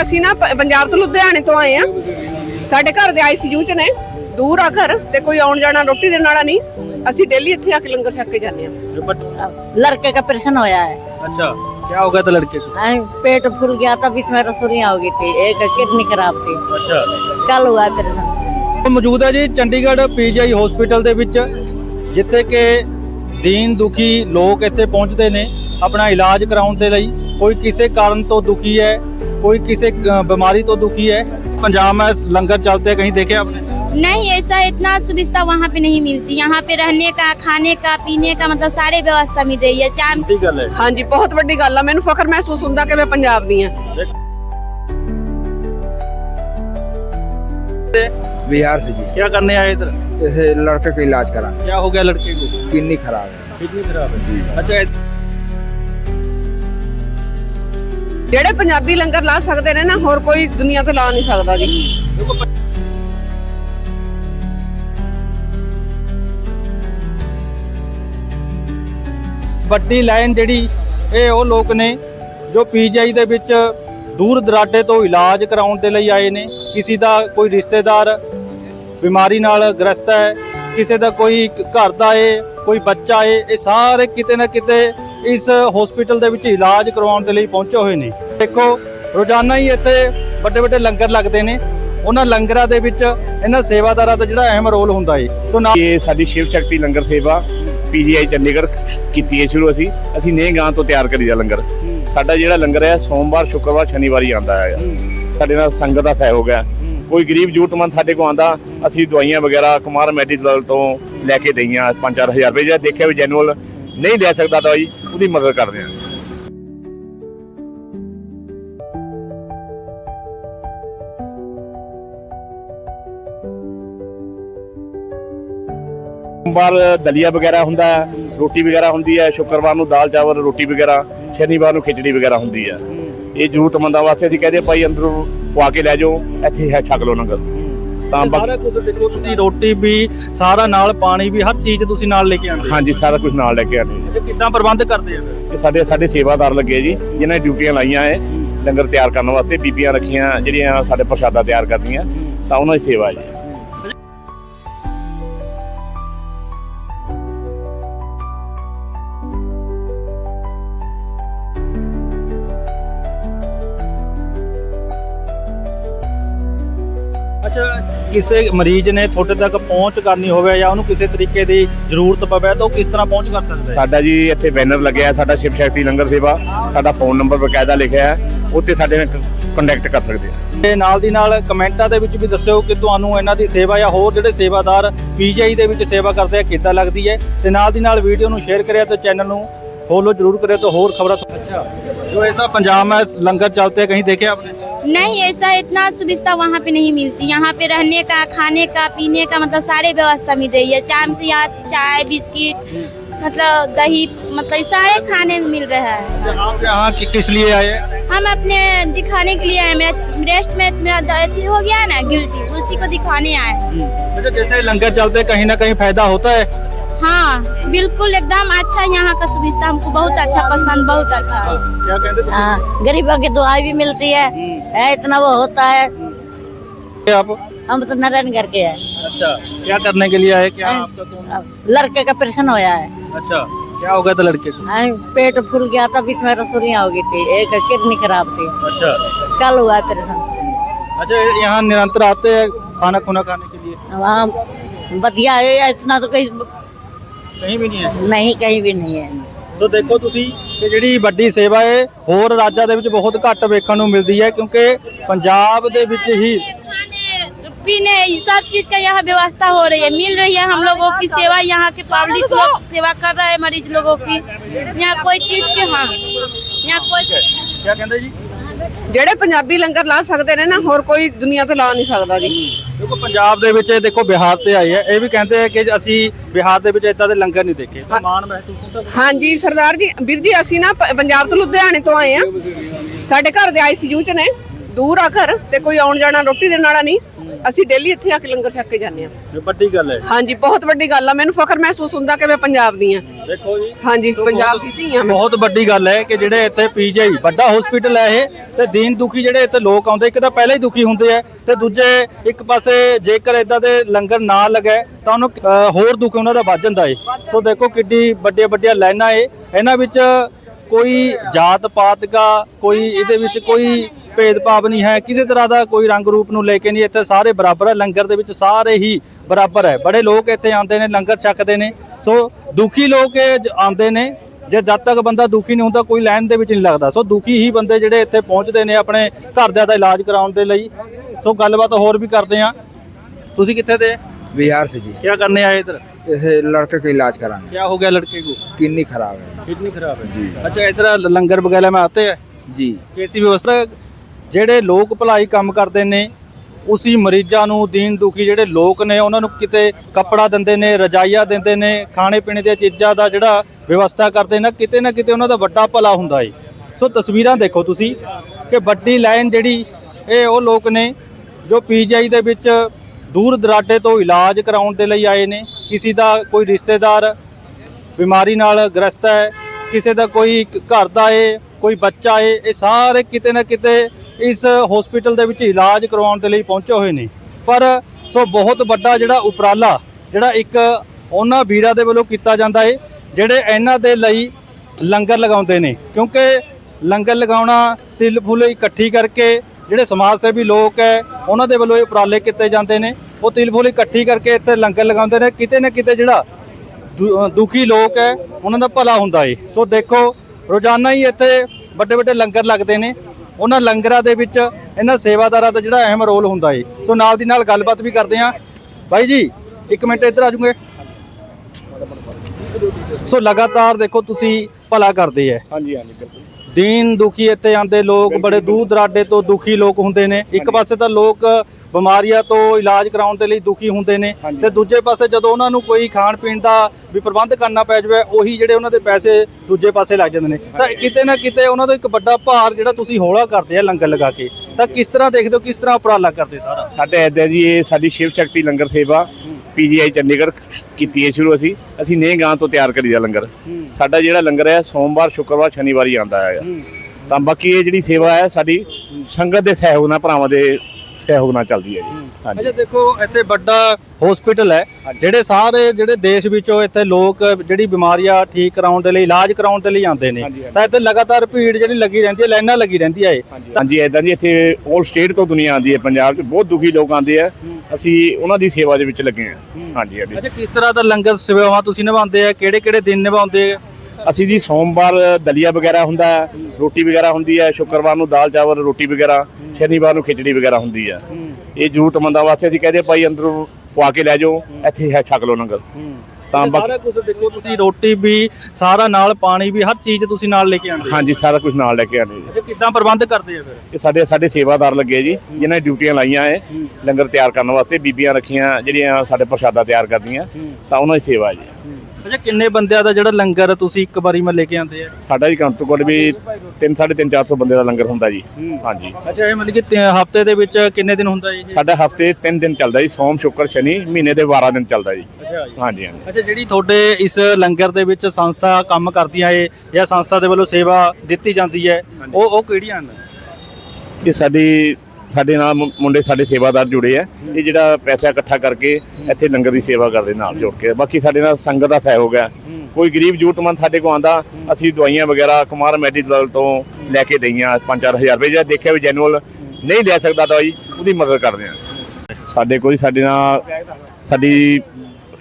ਅਸੀਂ ਨਾ ਪ- ਪੰਜਾਬ ਤੋਂ ਲੁਧਿਆਣੇ ਤੋਂ ਆਏ ਆ ਸਾਡੇ ਘਰ ਦੇ ਆਈਸੀਯੂ ਚ ਨੇ ਦੂਰ ਆ ਘਰ ਤੇ ਕੋਈ ਆਉਣ ਜਾਣਾ ਰੋਟੀ ਦੇਣ ਵਾਲਾ ਨਹੀਂ ਅਸੀਂ ਡੇਲੀ ਇੱਥੇ ਆ ਕੇ ਲੰਗਰ ਛਕ ਕੇ ਜਾਂਦੇ ਆ लड़के का ऑपरेशन होया है अच्छा क्या हो गया था लड़के को हाँ, पेट फूल गया था बीच में रसोलियाँ हो गई थी एक किडनी खराब थी अच्छा कल हुआ ऑपरेशन ਮੌਜੂਦ ਹੈ ਜੀ ਚੰਡੀਗੜ੍ਹ ਪੀਜੀਆਈ ਹਸਪੀਟਲ ਦੇ ਵਿੱਚ ਜਿੱਥੇ ਕਿ ਦੀਨ ਦੁਖੀ ਲੋਕ ਇੱਥੇ ਪਹੁੰਚਦੇ ਨੇ ਆਪਣਾ ਇਲਾਜ ਕਰਾਉਣ ਦੇ ਲਈ ਕੋਈ ਕਿਸੇ ਕਾਰਨ ਤੋਂ ਦੁਖੀ ਹੈ कोई किसी बीमारी तो दुखी है? पंजाब में लंगर चलते कहीं देखे आपने? नहीं ऐसा इतना सुविधा वहाँ पे नहीं मिलती। यहाँ पे रहने का खाने का पीने का मतलब सारे व्यवस्था मिल रही है। टाइम हाँ। जी बहुत बड़ी गल है। मैं फखर महसूस होंगे की मैं पंजाब दी हाँ। बिहार से जी। क्या करने आए इधर? लड़के का इलाज करा। क्या हो गया लड़के को? किडनी खराब है। किडनी खराब है। जी। अच्छा ਜਿਹੜੇ ਪੰਜਾਬੀ ਲੰਗਰ ਲਾ ਸਕਦੇ ਨੇ ਨਾ, ਹੋਰ ਕੋਈ ਦੁਨੀਆ ਤੋਂ ਲਾ ਨਹੀਂ ਸਕਦਾ ਜੀ। ਵੱਡੀ ਲਾਈਨ ਜਿਹੜੀ, ਇਹ ਉਹ ਲੋਕ ਨੇ ਜੋ ਪੀਜੀਆਈ ਦੇ ਵਿੱਚ ਦੂਰ ਦਰਾਡੇ ਤੋਂ ਇਲਾਜ ਕਰਾਉਣ ਦੇ ਲਈ ਆਏ ਨੇ। ਕਿਸੇ ਦਾ ਕੋਈ ਰਿਸ਼ਤੇਦਾਰ ਬਿਮਾਰੀ ਨਾਲ ਗ੍ਰਸਤ ਹੈ, ਕਿਸੇ ਦਾ ਕੋਈ ਘਰ ਦਾ ਏ, ਕੋਈ ਬੱਚਾ ਏ, ਇਹ ਸਾਰੇ ਕਿਤੇ ਨਾ ਕਿਤੇ ਇਸ ਹਸਪੀਟਲ ਦੇ ਵਿੱਚ ਇਲਾਜ ਕਰਵਾਉਣ ਦੇ ਲਈ ਪਹੁੰਚੇ ਹੋਏ ਨੇ। ਦੇਖੋ, ਰੋਜ਼ਾਨਾ ਹੀ ਇੱਥੇ ਵੱਡੇ ਵੱਡੇ ਲੰਗਰ ਲੱਗਦੇ ਨੇ। ਉਹਨਾਂ ਲੰਗਰਾਂ ਦੇ ਵਿੱਚ ਇਹਨਾਂ ਸੇਵਾਦਾਰਾਂ ਦਾ ਜਿਹੜਾ ਅਹਿਮ ਰੋਲ ਹੁੰਦਾ ਏ। ਸੋ ਇਹ ਸਾਡੀ ਸ਼ਿਵ ਸ਼ਕਤੀ ਲੰਗਰ ਸੇਵਾ ਪੀਜੀਆਈ ਚੰਡੀਗੜ੍ਹ ਕੀਤੀ ਹੈ ਸ਼ੁਰੂ। ਅਸੀਂ ਅਸੀਂ ਨੇ ਗਾਂ ਤੋਂ ਤਿਆਰ ਕਰੀਦਾ ਲੰਗਰ। ਸਾਡਾ ਜਿਹੜਾ ਲੰਗਰ ਹੈ, ਸੋਮਵਾਰ, ਸ਼ੁੱਕਰਵਾਰ, ਸ਼ਨੀਵਾਰ ਹੀ ਆਉਂਦਾ ਹੈ ਸਾਡੇ ਨਾਲ ਸੰਗਤ ਦਾ ਸਹਿਯੋਗ ਹੈ। ਕੋਈ ਗਰੀਬ ਜ਼ਰੂਰਤਮੰਦ ਸਾਡੇ ਕੋਲ ਆਂਦਾ ਅਸੀਂ ਦਵਾਈਆਂ ਵਗੈਰਾ, ਕੁਮਾਰ ਮੈਡੀਕਲ ਤੋਂ ਲੈ ਕੇ ਦਈਆਂ 5-4000 ਰੁਪਏ ਜਿਹੜਾ ਦੇਖਿਆ ਵੀ ਜੈਨੂਅਲ ਨਹੀਂ ਲੈ ਸਕਦਾ ਦਵਾਈ ਉਹਦੀ ਮਦਦ ਕਰਦੇ ਹਾਂ ਸੋਮਵਾਰ ਦਲੀਆ ਵਗੈਰਾ ਹੁੰਦਾ ਹੈ ਰੋਟੀ ਵਗੈਰਾ ਹੁੰਦੀ ਹੈ, ਸ਼ੁੱਕਰਵਾਰ ਨੂੰ ਦਾਲ ਚਾਵਲ, ਰੋਟੀ ਵਗੈਰਾ, ਸ਼ਨੀਵਾਰ ਨੂੰ ਖਿਚੜੀ ਵਗੈਰਾ ਹੁੰਦੀ ਹੈ। ਇਹ ਜ਼ਰੂਰਤਮੰਦਾਂ ਵਾਸਤੇ ਅਸੀਂ ਕਹਦੇ ਭਾਈ ਅੰਦਰੋਂ ਪਵਾ ਕੇ ਲੈ ਜਾਓ, ਇੱਥੇ ਹੈ ਛਕ ਲਓ ਨੰਗਲ ਤਾਂ ਬਾਕੀ ਸਾਰਾ ਕੁਝ ਦੇਖੋ ਤੁਸੀਂ ਰੋਟੀ ਵੀ ਸਾਰਾ ਨਾਲ ਪਾਣੀ ਵੀ ਹਰ ਚੀਜ਼ ਤੁਸੀਂ ਨਾਲ ਲੈ ਕੇ ਆਉਂਦੇ ਹੋ। ਹਾਂਜੀ ਸਾਰਾ ਕੁਝ ਨਾਲ ਲੈ ਕੇ ਆਨੇ ਇਹ ਕਿੱਦਾਂ ਪ੍ਰਬੰਧ ਕਰਦੇ ਆ? ਇਹ ਸਾਡੇ ਸਾਡੇ ਸੇਵਾਦਾਰ ਲੱਗੇ ਜੀ ਜਿਨ੍ਹਾਂ ਨੇ ਡਿਊਟੀਆਂ ਲਾਈਆਂ ਹੈ ਲੰਗਰ ਤਿਆਰ ਕਰਨ ਵਾਸਤੇ ਬੀਬੀਆਂ ਰੱਖੀਆਂ ਜਿਹੜੀਆਂ ਸਾਡੇ ਪ੍ਰਸ਼ਾਦਾ ਤਿਆਰ ਕਰਦੀਆਂ ਤਾਂ ਉਹਨਾਂ ਦੀ ਸੇਵਾ ਹੈ ਜੀ। ਕਿਸੇ ਮਰੀਜ਼ ਨੇ ਤੁਹਾਡੇ ਤੱਕ ਪਹੁੰਚ ਕਰਨੀ ਹੋਵੇ ਜਾਂ ਉਹਨੂੰ ਕਿਸੇ ਤਰੀਕੇ ਦੀ ਜ਼ਰੂਰਤ ਪਵੇ ਤਾਂ ਉਹ ਕਿਸ ਤਰ੍ਹਾਂ ਪਹੁੰਚ ਕਰ ਸਕਦਾ ਸਾਡਾ ਜੀ ਇੱਥੇ ਬੈਨਰ ਲੱਗਿਆ ਸਾਡਾ ਸ਼ਿਵ ਸ਼ਕਤੀ ਲੰਗਰ ਸੇਵਾ ਸਾਡਾ ਫੋਨ ਨੰਬਰ ਬਕਾਇਦਾ ਲਿਖਿਆ ਹੈ ਉੱਤੇ ਸਾਡੇ ਨਾਲ ਕੰਟੈਕਟ ਕਰ ਸਕਦੇ ਆ ਤੇ ਨਾਲ ਦੀ ਨਾਲ ਕਮੈਂਟਾਂ ਦੇ ਵਿੱਚ ਵੀ ਦੱਸਿਓ ਕਿ ਤੁਹਾਨੂੰ ਇਹਨਾਂ ਦੀ ਸੇਵਾ ਜਾਂ ਹੋਰ ਜਿਹੜੇ ਸੇਵਾਦਾਰ ਪੀਜੀਆਈ ਦੇ ਵਿੱਚ ਸੇਵਾ ਕਰਦੇ ਆ ਕਿੱਦਾਂ ਲੱਗਦੀ ਹੈ? ਤੇ ਨਾਲ ਦੀ ਨਾਲ ਵੀਡੀਓ ਨੂੰ ਸ਼ੇਅਰ ਕਰਿਆ ਤੇ ਚੈਨਲ ਨੂੰ ਫੋਲੋ ਜ਼ਰੂਰ ਕਰਿਓ ਤੇ ਹੋਰ ਖਬਰਾਂ ਅੱਛਾ ਜੋ ਐਸਾ ਪੰਜਾਬ ਮੈਂ ਲੰਗਰ ਚੱਲਦੇ ਕਹੀਂ ਦੇਖਿਆ ਆਪਣੇ नहीं ऐसा इतना सुविधा वहाँ पे नहीं मिलती। यहाँ पे रहने का खाने का पीने का मतलब सारे व्यवस्था मिल रही है। टाइम से यहाँ चाय बिस्किट मतलब दही मतलब सारे खाने में मिल रहा है। आप यहाँ कि, किस लिए आए? हम अपने दिखाने के लिए आए। मेरा ब्रेस्ट में मेरा दर्द हो गया ना गिल्टी उसी को दिखाने आए। हैं। अच्छा जैसे लंगर चलते कहीं ना कहीं फ़ायदा होता है? हाँ बिल्कुल एकदम अच्छा यहाँ का सुविधा। हमको बहुत अच्छा पसंद बहुत अच्छा। है क्या कहते थे हाँ गरीबों की दुआई भी मिलती है। है इतना वो होता है। आप? हम तो नारायण घर के हैं। अच्छा क्या करने के लिए आए? क्या आपका अब लड़के का ऑपरेशन होया है। अच्छा क्या हो गया था लड़के को? हाँ, पेट फूल गया था बीच में रसोलियाँ हो गई थी एक किडनी खराब थी। अच्छा। कल हुआ ऑपरेशन अच्छा यहाँ निरंतर आते हैं खाना खुना खाने के लिए? वहाँ बढ़िया है इतना तो कहीं कहीं भी नहीं है? नहीं कहीं भी नहीं है। ਸੋ ਦੇਖੋ ਤੁਸੀਂ ਕਿ ਜਿਹੜੀ ਵੱਡੀ ਸੇਵਾ ਹੈ ਹੋਰ ਰਾਜਾਂ ਦੇ ਵਿੱਚ ਬਹੁਤ ਘੱਟ ਵੇਖਣ ਨੂੰ ਮਿਲਦੀ ਹੈ ਕਿਉਂਕਿ ਪੰਜਾਬ ਦੇ ਵਿੱਚ ਹੀ खाने पीने ये सब चीज का यहाँ व्यवस्था हो रही है मिल रही है हम लोगों की सेवा यहाँ के पब्लिक लोग सेवा कर रहे हैं मरीज लोगों की यहाँ कोई चीज के हाँ यहाँ कोई ਕੀ ਕਹਿੰਦੇ ਜੀ ਜਿਹੜੇ ਪੰਜਾਬੀ ਲੰਗਰ ਲਾ ਸਕਦੇ ਨੇ ਨਾ ਹੋਰ ਕੋਈ ਦੁਨੀਆ ਤੋਂ ਲਾ ਨਹੀਂ ਸਕਦਾ ਜੀ। ਦੇਖੋ ਪੰਜਾਬ ਦੇ ਵਿੱਚ ਇਹ ਦੇਖੋ ਬਿਹਾਰ ਤੇ ਆਏ ਆ ਇਹ ਵੀ ਕਹਿੰਦੇ ਆ ਕਿ ਅਸੀਂ ਬਿਹਾਰ ਦੇ ਵਿੱਚ ਇਦਾਂ ਦੇ ਲੰਗਰ ਨਹੀਂ ਦੇਖੇ। ਤਾਂ ਮਾਣ ਮਹਿਸੂਸ ਹੁੰਦਾ? ਹਾਂਜੀ ਸਰਦਾਰ ਜੀ ਵੀਰ ਜੀ ਅਸੀਂ ਨਾ ਪ- ਪੰਜਾਬ ਤੋਂ ਲੁਧਿਆਣੇ ਤੋਂ ਆਏ ਆ ਸਾਡੇ ਘਰ ਦੇ ਆਈਸੀਯੂ ਚ ਨੇ। ਦੂਰ ਆ ਘਰ ਤੇ ਕੋਈ ਆਉਣ ਜਾਣਾ ਰੋਟੀ ਦੇਣ ਵਾਲਾ ਨਹੀਂ। ਅਸੀਂ ਡੇਲੀ ਇੱਥੇ ਆ ਕੇ ਲੰਗਰ ਛਕ ਕੇ ਜਾਂਦੇ ਹਾਂ। ਇਹ ਵੱਡੀ ਗੱਲ ਹੈ। ਹਾਂਜੀ ਬਹੁਤ ਵੱਡੀ ਗੱਲ ਆ। ਮੈਨੂੰ ਫਖਰ ਮਹਿਸੂਸ ਹੁੰਦਾ ਕਿ ਮੈਂ ਪੰਜਾਬ ਦੀ ਹਾਂ। ਦੇਖੋ ਜੀ। ਹਾਂਜੀ ਪੰਜਾਬ ਦੀ ਧੀ ਮੈਂ। ਬਹੁਤ ਵੱਡੀ ਗੱਲ ਹੈ ਕਿ ਜਿਹੜੇ ਇੱਥੇ ਪੀਜੀਆਈ ਵੱਡਾ ਹਸਪੀਟਲ ਹੈ ਇਹ ਤੇ ਦੀਨ ਦੁਖੀ ਜਿਹੜੇ ਇੱਥੇ ਲੋਕ ਆਉਂਦੇ ਇੱਕ ਤਾਂ ਪਹਿਲਾਂ ਹੀ ਦੁਖੀ ਹੁੰਦੇ ਆ ਤੇ ਦੂਜੇ ਇੱਕ ਪਾਸੇ ਜੇਕਰ ਇਦਾਂ ਦੇ ਲੰਗਰ ਨਾ ਲੱਗੇ ਤਾਂ ਉਹਨੂੰ ਅਹ, ਹੋਰ ਦੁੱਖ ਉਹਨਾਂ ਦਾ ਵੱਧ ਜਾਂਦਾ ਏ। ਸੋ ਦੇਖੋ ਕਿੱਡੀ ਵੱਡੀਆਂ ਵੱਡੀਆਂ ਲਾਈਨਾਂ ਏ। ਇਹਨਾਂ ਵਿੱਚ ਕੋਈ ਜਾਤ ਪਾਤ ਦਾ ਕੋਈ ਇਹਦੇ ਵਿੱਚ ਕੋਈ ਭੇਦਭਾਵ ਨਹੀਂ ਹੈ। ਕਿਸੇ ਤਰ੍ਹਾਂ ਦਾ ਕੋਈ ਰੰਗ ਰੂਪ ਨੂੰ ਲੈ ਕੇ ਨਹੀਂ, ਇੱਥੇ ਸਾਰੇ ਬਰਾਬਰ ਹੈ। ਲੰਗਰ ਦੇ ਵਿੱਚ ਸਾਰੇ ਹੀ ਬਰਾਬਰ ਹੈ। ਬੜੇ ਲੋਕ ਇੱਥੇ ਆਉਂਦੇ ਨੇ, ਲੰਗਰ ਛਕਦੇ ਨੇ। ਸੋ ਦੁਖੀ ਲੋਕ ਜ- ਆਉਂਦੇ ਨੇ। ਜੇ ਜਦ ਤੱਕ ਬੰਦਾ ਦੁਖੀ ਨਹੀਂ ਹੁੰਦਾ, ਕੋਈ ਲਾਈਨ ਦੇ ਵਿੱਚ ਨਹੀਂ ਲੱਗਦਾ। ਸੋ ਦੁਖੀ ਹੀ ਬੰਦੇ ਜਿਹੜੇ ਇੱਥੇ ਪਹੁੰਚਦੇ ਨੇ ਆਪਣੇ ਘਰਦਿਆਂ ਦਾ ਇਲਾਜ ਕਰਾਉਣ ਦੇ ਲਈ। ਸੋ ਗੱਲਬਾਤ ਹੋਰ ਵੀ ਕਰਦੇ ਆ ਤੁਸੀਂ ਕਿੱਥੇ ਦੇ? बिहार से जी ਕੀ ਕਰਨੇ ਆਏ ਇਧਰ जैसे लड़के का इलाज कराने ਕੀ ਹੋ ਗਿਆ ਲੜਕੇ को किडनी खराब है किडनी खराब है जी अच्छा इधर लंगर वगैरह में आते हैं जी ਕੇਸੀ ਵਿਵਸਥਾ ਜਿਹੜੇ ਲੋਕ ਭਲਾਈ ਕੰਮ ਕਰਦੇ ਨੇ ਉਸੀ ਮਰੀਜ਼ਾਂ ਨੂੰ ਦੀਨ ਦੁਖੀ ਜਿਹੜੇ ਲੋਕ ਨੇ ਉਹਨਾਂ ਨੂੰ ਕਿਤੇ ਕੱਪੜਾ ਦਿੰਦੇ ਨੇ ਰਜਾਈਆਂ ਦਿੰਦੇ ਨੇ ਖਾਣੇ ਪੀਣੇ ਦੀਆਂ ਚੀਜ਼ਾਂ ਦਾ ਜਿਹੜਾ ਵਿਵਸਥਾ ਕਰਦੇ ਨੇ ਕਿਤੇ ਨਾ ਕਿਤੇ ਉਹਨਾਂ ਦਾ ਵੱਡਾ ਭਲਾ ਹੁੰਦਾ ਏ ਸੋ ਤਸਵੀਰਾਂ ਦੇਖੋ ਤੁਸੀਂ ਕਿ ਵੱਡੀ ਲਾਈਨ ਜਿਹੜੀ ਇਹ ਉਹ ਲੋਕ ਨੇ ਜੋ ਪੀਜੀਆਈ ਦੇ ਵਿੱਚ ਦੂਰ ਦਰਾਡੇ ਤੋਂ ਇਲਾਜ ਕਰਾਉਣ ਦੇ ਲਈ ਆਏ ਨੇ। ਕਿਸੇ ਦਾ ਕੋਈ ਰਿਸ਼ਤੇਦਾਰ ਬਿਮਾਰੀ ਨਾਲ ਗ੍ਰਸਤ ਹੈ, ਕਿਸੇ ਦਾ ਕੋਈ ਘਰ ਦਾ ਏ ਕੋਈ ਬੱਚਾ ਏ ਇਹ ਸਾਰੇ ਕਿਤੇ ਨਾ ਕਿਤੇ ਇਸ ਹਸਪੀਟਲ ਦੇ ਵਿੱਚ ਇਲਾਜ ਕਰਵਾਉਣ ਦੇ ਲਈ ਪਹੁੰਚੇ ਹੋਏ ਨੇ। ਪਰ ਸੋ ਬਹੁਤ ਵੱਡਾ ਜਿਹੜਾ ਉਪਰਾਲਾ, ਜਿਹੜਾ ਇੱਕ ਉਹਨਾਂ ਵੀਰਾਂ ਦੇ ਵੱਲੋਂ ਕੀਤਾ ਜਾਂਦਾ ਏ ਜਿਹੜੇ ਇਹਨਾਂ ਦੇ ਲਈ ਲੰਗਰ ਲਗਾਉਂਦੇ ਨੇ। ਕਿਉਂਕਿ ਲੰਗਰ ਲਗਾਉਣਾ ਤਿਲ ਫੁੱਲ ਇਕੱਠੀ ਕਰਕੇ ਜਿਹੜੇ ਸਮਾਜ ਸੇਵੀ ਲੋਕ ਹੈ, ਉਹਨਾਂ ਦੇ ਵੱਲੋਂ ਇਹ ਉਪਰਾਲੇ ਕੀਤੇ ਜਾਂਦੇ ਨੇ। ਉਹ ਤਿਲ ਫੁੱਲ ਇਕੱਠੀ ਕਰਕੇ ਇੱਥੇ ਲੰਗਰ ਲਗਾਉਂਦੇ ਨੇ। ਕਿਤੇ ਨਾ ਕਿਤੇ ਜਿਹੜਾ ਦੁ- ਦੁਖੀ ਲੋਕ ਹੈ, ਉਹਨਾਂ ਦਾ ਭਲਾ ਹੁੰਦਾ ਏ। ਸੋ ਦੇਖੋ, ਰੋਜ਼ਾਨਾ ਹੀ ਇੱਥੇ ਵੱਡੇ ਵੱਡੇ ਲੰਗਰ ਲੱਗਦੇ ਨੇ। ਉਹਨਾਂ ਲੰਗਰਾਂ ਦੇ ਵਿੱਚ ਇਹਨਾਂ ਸੇਵਾਦਾਰਾਂ ਦਾ ਜਿਹੜਾ ਅਹਿਮ ਰੋਲ ਹੁੰਦਾ ਏ। ਸੋ ਨਾਲ ਦੀ ਨਾਲ ਗੱਲਬਾਤ ਵੀ ਕਰਦੇ ਹਾਂ। ਬਾਈ ਜੀ, ਇੱਕ ਮਿੰਟ ਇੱਧਰ ਆ ਜੂਗੇ ਸੋ ਲਗਾਤਾਰ ਦੇਖੋ, ਤੁਸੀਂ ਭਲਾ ਕਰਦੇ ਐ ਹਾਂਜੀ ਹਾਂਜੀ, ਬਿਲਕੁਲ। ਦੀਨ ਦੁਖੀ ਇੱਥੇ ਆਉਂਦੇ ਲੋਕ ਬੜੇ ਦੂਰ ਦਰਾਡੇ ਤੋਂ ਦੁਖੀ ਲੋਕ ਹੁੰਦੇ ਨੇ। ਇੱਕ ਪਾਸੇ ਤਾਂ ਲੋਕ ਬਿਮਾਰੀਆਂ ਤੋਂ ਇਲਾਜ ਕਰਾਉਣ ਦੇ ਲਈ ਦੁਖੀ ਹੁੰਦੇ ਨੇ ਤੇ ਦੂਜੇ ਪਾਸੇ ਜਦੋਂ ਉਹਨਾਂ ਨੂੰ ਕੋਈ ਖਾਣ ਪੀਣ ਦਾ ਵੀ ਪ੍ਰਬੰਧ ਕਰਨਾ ਪੈ ਜਾਵੇ ਉਹੀ ਜਿਹੜੇ ਉਹਨਾਂ ਦੇ ਪੈਸੇ ਦੂਜੇ ਪਾਸੇ ਲੱਗ ਜਾਂਦੇ ਨੇ। ਤਾਂ ਕਿਤੇ ਨਾ ਕਿਤੇ ਉਹਨਾਂ ਦਾ ਇੱਕ ਵੱਡਾ ਭਾਰ ਜਿਹੜਾ ਤੁਸੀਂ ਹੌਲਾ ਕਰਦੇ ਆ ਲੰਗਰ ਲਗਾ ਕੇ ਤਾਂ ਕਿਸ ਤਰ੍ਹਾਂ ਦੇਖਦੇ ਹੋ ਕਿਸ ਤਰ੍ਹਾਂ ਉਪਰਾਲਾ ਕਰਦੇ ਸਾਰਾ? ਸਾਡੇ ਇੱਦਾਂ ਜੀ ਇਹ ਸਾਡੀ ਸ਼ਿਵ ਸ਼ਕਤੀ ਲੰਗਰ ਸੇਵਾ ਪੀਜੀਆਈ ਚੰਡੀਗੜ੍ਹ ਕੀਤੀ ਹੈ ਸ਼ੁਰੂ ਅਸੀਂ। ਅਸੀਂ ਨੇ ਗਾਂ ਤੋਂ ਤਿਆਰ ਕਰੀਦਾ ਲੰਗਰ। ਸਾਡਾ ਜਿਹੜਾ ਲੰਗਰ ਹੈ ਸੋਮਵਾਰ ਸ਼ੁੱਕਰਵਾਰ ਸ਼ਨੀਵਾਰ ਹੀ ਆਉਂਦਾ ਹੈਗਾ ਤਾਂ ਬਾਕੀ ਇਹ ਜਿਹੜੀ ਸੇਵਾ ਹੈ ਸਾਡੀ ਸੰਗਤ ਦੇ ਸਹਿਯੋਗ ਨਾਲ ਭਰਾਵਾਂ ਦੇ ਸਹਿਯੋਗ ਨਾਲ ਚੱਲਦੀ ਹੈ ਜੀ। ਹਾਂਜੀ। ਅੱਛਾ ਦੇਖੋ ਇੱਥੇ ਵੱਡਾ ਹਸਪੀਟਲ ਹੈ ਜਿਹੜੇ ਸਾਰੇ ਜਿਹੜੇ ਦੇਸ਼ ਵਿੱਚੋਂ ਇੱਥੇ ਲੋਕ ਜਿਹੜੀ ਬਿਮਾਰੀਆਂ ਠੀਕ ਕਰਾਉਣ ਦੇ ਲਈ ਇਲਾਜ ਕਰਾਉਣ ਦੇ ਲਈ ਆਉਂਦੇ ਨੇ। ਤਾਂ ਇੱਥੇ ਲਗਾਤਾਰ ਭੀੜ ਜਿਹੜੀ ਲੱਗੀ ਰਹਿੰਦੀ ਹੈ ਲਾਈਨਾਂ ਲੱਗੀ ਰਹਿੰਦੀਆਂ ਏ ਹਾਂਜੀ ਇਦਾਂ ਜੀ ਇੱਥੇ 올 ਸਟੇਟ ਤੋਂ ਦੁਨੀਆ ਆਉਂਦੀ ਹੈ ਪੰਜਾਬ 'ਚ ਬਹੁਤ ਦੁਖੀ ਲੋਕ ਆਉਂਦੇ ਆ। ਅਸੀਂ ਉਹਨਾਂ ਦੀ ਸੇਵਾ ਦੇ ਵਿੱਚ ਲੱਗੇ ਆ ਹਾਂਜੀ ਅੱਛਾ ਕਿਸ ਤਰ੍ਹਾਂ ਦਾ ਲੰਗਰ ਸੇਵਾਵਾਂ ਤੁਸੀਂ ਨਿਭਾਉਂਦੇ ਆ? ਕਿਹੜੇ ਕਿਹੜੇ ਦਿਨ ਨਿਭਾਉਂਦੇ ਆ? ਅਸੀਂ ਜੀ ਸੋਮਵਾਰ ਦਲੀਆ ਵਗੈਰਾ ਹੁੰਦਾ ਹੈ ਰੋਟੀ ਵਗੈਰਾ ਹੁੰਦੀ ਹੈ ਸ਼ੁੱਕਰਵਾਰ ਨੂੰ ਦਾਲ ਚਾਵਲ ਰੋਟੀ ਵਗੈਰਾ। ਸ਼ਨੀਵਾਰ ਨੂੰ ਖਿਚੜੀ ਵਗੈਰਾ ਹੁੰਦੀ ਹੈ ਇਹ ਜ਼ਰੂਰਤਮੰਦਾਂ ਵਾਸਤੇ ਅਸੀਂ ਕਹਦੇ ਭਾਈ ਅੰਦਰੋਂ ਪਵਾ ਕੇ ਲੈ ਜਾਓ ਇੱਥੇ ਹੈ ਛਕ ਲਓ ਲੰਗਰ ਤਾਂ ਸਾਰਾ ਕੁਝ ਦੇਖੋ ਤੁਸੀਂ ਰੋਟੀ ਵੀ ਸਾਰਾ ਨਾਲ ਪਾਣੀ ਵੀ ਹਰ ਚੀਜ਼ ਤੁਸੀਂ ਨਾਲ ਲੈ ਕੇ ਆਉਂਦੇ ਹਾਂਜੀ ਸਾਰਾ ਕੁਝ ਨਾਲ ਲੈ ਕੇ ਆਨੇ ਜੀ ਕਿੱਦਾਂ ਪ੍ਰਬੰਧ ਕਰਦੇ ਆ ਫਿਰ? ਇਹ ਸਾਡੇ ਸਾਡੇ ਸੇਵਾਦਾਰ ਲੱਗੇ ਜੀ ਜਿਨ੍ਹਾਂ ਨੇ ਡਿਊਟੀਆਂ ਲਾਈਆਂ ਹੈ। ਲੰਗਰ ਤਿਆਰ ਕਰਨ ਵਾਸਤੇ ਬੀਬੀਆਂ ਰੱਖੀਆਂ ਜਿਹੜੀਆਂ ਸਾਡੇ ਪ੍ਰਸ਼ਾਦਾ ਤਿਆਰ ਕਰਦੀਆਂ ਤਾਂ ਉਹਨਾਂ ਦੀ ਸੇਵਾ ਜੀ। ਅੱਛਾ ਕਿੰਨੇ ਬੰਦਿਆਂ ਦਾ ਜਿਹੜਾ ਲੰਗਰ ਤੁਸੀਂ ਇੱਕ ਵਾਰੀ ਮੈਂ ਲੈ ਕੇ ਆਉਂਦੇ ਆ? ਸਾਡਾ ਜੀ ਘੱਟ ਤੋਂ ਘੱਟ ਵੀ 3 3.5 400 ਬੰਦੇ ਦਾ ਲੰਗਰ ਹੁੰਦਾ ਜੀ। ਹਾਂਜੀ। ਅੱਛਾ ਇਹ ਮਤਲਬ ਕਿ ਹਫ਼ਤੇ ਦੇ ਵਿੱਚ ਕਿੰਨੇ ਦਿਨ ਹੁੰਦਾ ਜੀ ਸਾਡਾ ਹਫ਼ਤੇ 3 ਦਿਨ ਚੱਲਦਾ ਜੀ ਸੋਮ ਸ਼ੁੱਕਰ ਸ਼ਨੀ ਮਹੀਨੇ ਦੇ 12 ਦਿਨ ਚੱਲਦਾ ਜੀ। ਹਾਂਜੀ ਹਾਂਜੀ। ਅੱਛਾ ਜਿਹੜੀ ਤੁਹਾਡੇ ਇਸ ਲੰਗਰ ਦੇ ਵਿੱਚ ਸੰਸਥਾ ਕੰਮ ਕਰਦੀਆਂ ਏ ਜਾਂ ਸੰਸਥਾ ਦੇ ਵੱਲੋਂ ਸੇਵਾ ਦਿੱਤੀ ਜਾਂਦੀ ਹੈ ਉਹ ਉਹ ਕਿਹੜੀਆਂ ਹਨ? ਇਹ ਸਾਡੀ ਸਾਡੇ ਨਾਲ ਮੁੰਡੇ ਸਾਡੇ ਸੇਵਾਦਾਰ ਜੁੜੇ ਆ। ਇਹ ਜਿਹੜਾ ਪੈਸਾ ਇਕੱਠਾ ਕਰਕੇ ਇੱਥੇ ਲੰਗਰ ਦੀ ਸੇਵਾ ਕਰਦੇ ਨਾਲ ਜੁੜ ਕੇ। ਬਾਕੀ ਸਾਡੇ ਨਾਲ ਸੰਗਤ ਦਾ ਸਹਿਯੋਗ ਹੈ। ਕੋਈ ਗਰੀਬ ਜ਼ਰੂਰਤਮੰਦ ਸਾਡੇ ਕੋਲ ਆਂਦਾ ਅਸੀਂ ਦਵਾਈਆਂ ਵਗੈਰਾ, ਕੁਮਾਰ ਮੈਡੀਕਲ ਤੋਂ ਲੈ ਕੇ ਦਈਆਂ 5-4000 ਰੁਪਏ ਜਿਹੜਾ ਦੇਖਿਆ ਵੀ ਜੈਨੂਅਲ ਨਹੀਂ ਲੈ ਸਕਦਾ ਦਵਾਈ, ਉਹਦੀ ਮਦਦ ਕਰਦੇ ਆ ਸਾਡੇ ਕੋਈ ਸਾਡੇ ਨਾਲ, ਸਾਡੀ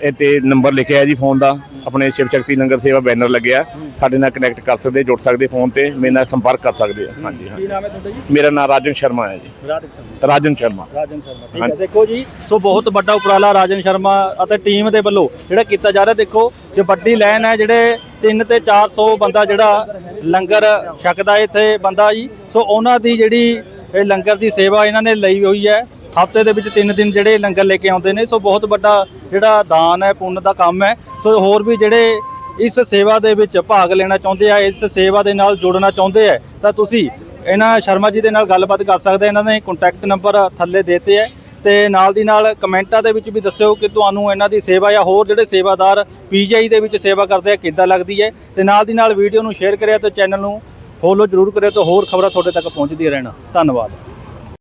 ਇਹ ਤੇ ਨੰਬਰ ਲਿਖਿਆ ਜੀ ਫੋਨ ਦਾ। ਆਪਣੇ ਸ਼ਿਵ ਸ਼ਕਤੀ ਲੰਗਰ ਸੇਵਾ ਬੈਨਰ ਲੱਗਿਆ। ਸਾਡੇ ਨਾਲ ਕਨੈਕਟ ਕਰ ਸਕਦੇ ਜੁੜ ਸਕਦੇ ਫੋਨ ਤੇ ਮੇਰੇ ਨਾਲ ਸੰਪਰਕ ਕਰ ਸਕਦੇ ਆ। ਹਾਂਜੀ ਹਾਂ ਕੀ ਨਾਮ ਹੈ ਤੁਹਾਡਾ ਜੀ? ਮੇਰਾ ਨਾਮ ਰਾਜਨ ਸ਼ਰਮਾ ਹੈ ਜੀ। ਰਾਜਨ ਸ਼ਰਮਾ। ਰਾਜਨ ਸ਼ਰਮਾ। ਠੀਕ ਹੈ ਦੇਖੋ ਜੀ ਸੋ ਬਹੁਤ ਵੱਡਾ ਉਪਰਾਲਾ ਰਾਜਨ ਸ਼ਰਮਾ ਅਤੇ ਟੀਮ ਦੇ ਵੱਲੋਂ ਜਿਹੜਾ ਕੀਤਾ ਜਾ ਰਿਹਾ। ਦੇਖੋ ਜੇ ਵੱਡੀ ਲਾਈਨ ਹੈ ਜਿਹੜੇ 3 ਤੇ 400 ਬੰਦਾ ਜਿਹੜਾ ਲੰਗਰ ਛਕਦਾ ਇੱਥੇ ਬੰਦਾ ਜੀ। ਸੋ ਉਹਨਾਂ ਦੀ ਜਿਹੜੀ ਇਹ ਲੰਗਰ ਦੀ ਸੇਵਾ ਇਹਨਾਂ ਨੇ ਲਈ ਹੋਈ ਹੈ। ਹਫ਼ਤੇ ਦੇ ਵਿੱਚ ਤਿੰਨ ਦਿਨ ਜਿਹੜੇ ਲੰਗਰ ਲੈ ਕੇ ਆਉਂਦੇ ਨੇ, ਸੋ ਬਹੁਤ ਵੱਡਾ ਜਿਹੜਾ ਦਾਨ ਹੈ, ਪੁੰਨ ਦਾ ਕੰਮ ਹੈ। ਸੋ ਹੋਰ ਵੀ ਜਿਹੜੇ ਇਸ ਸੇਵਾ ਦੇ ਵਿੱਚ ਭਾਗ ਲੈਣਾ ਚਾਹੁੰਦੇ ਆ, ਇਸ ਸੇਵਾ ਦੇ ਨਾਲ ਜੁੜਨਾ ਚਾਹੁੰਦੇ ਆ, ਤਾਂ ਤੁਸੀਂ ਇਹਨਾਂ ਸ਼ਰਮਾ ਜੀ ਦੇ ਨਾਲ ਗੱਲਬਾਤ ਕਰ ਸਕਦੇ ਇਹਨਾਂ ਨੇ ਕੰਟੈਕਟ ਨੰਬਰ ਥੱਲੇ ਦੇਤੇ ਹੈ ਤੇ ਨਾਲ ਦੀ ਨਾਲ ਕਮੈਂਟਾਂ ਦੇ ਵਿੱਚ ਵੀ ਦੱਸਿਓ ਕਿ ਤੁਹਾਨੂੰ ਇਹਨਾਂ ਦੀ ਸੇਵਾ ਜਾਂ ਹੋਰ ਜਿਹੜੇ ਸੇਵਾਦਾਰ ਪੀਜੀਆਈ ਦੇ ਵਿੱਚ ਸੇਵਾ ਕਰਦੇ ਆ, ਕਿੱਦਾਂ ਲੱਗਦੀ ਹੈ। ਤੇ ਨਾਲ ਦੀ ਨਾਲ ਵੀਡੀਓ ਨੂੰ ਸ਼ੇਅਰ ਕਰਿਆ ਤੇ ਚੈਨਲ ਨੂੰ ਫੋਲੋ ਜ਼ਰੂਰ ਕਰਿਓ ਤੇ ਹੋਰ ਖਬਰਾਂ ਤੁਹਾਡੇ ਤੱਕ ਪਹੁੰਚਦੀਆਂ ਰਹਿਣਾ। ਧੰਨਵਾਦ।